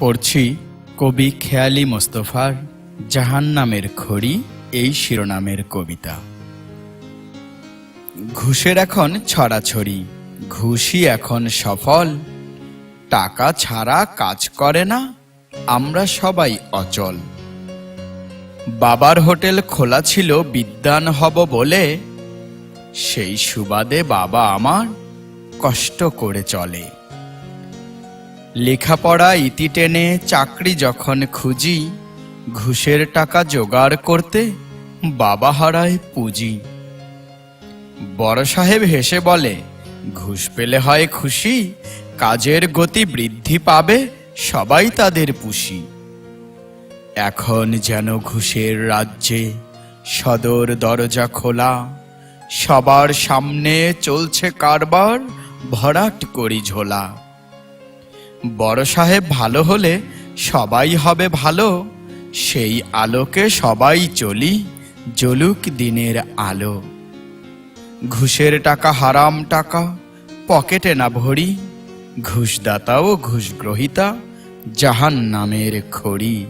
পড়ছি কবি খেয়ালি মোস্তফার জাহান নামের খড়ি, এই শিরোনামের কবিতা। ঘুষের এখন ছড়াছড়ি, ঘুষই এখন সফল। টাকা ছাড়া কাজ করে না, আমরা সবাই অচল। বাবার হোটেল খোলা ছিল, বিদ্যান হব বলে। সেই সুবাদে বাবা আমার কষ্ট করে চলে। লেখাপড়া ইতি টেনে চাকরি যখন খুঁজি, ঘুষের টাকা জোগাড় করতে বাবা হারায় পুঁজি। বড় সাহেব হেসে বলে, ঘুষ পেলে হয় খুশি, কাজের গতি বৃদ্ধি পাবে সবাই তাদের পুষি। এখন যেন ঘুষের রাজ্যে সদর দরজা খোলা, সবার সামনে চলছে কারবার ভরাট করি ঝোলা। বড় সাহেব ভালো হলে সবাই হবে ভালো, সেই আলোকে সবাই চলি জলুক দিনের আলো। ঘুষের টাকা হারাম টাকা, পকেটে না ভরি ঘুষদাতা ও ঘুষ গ্রহিতা জাহান নামের খড়ি।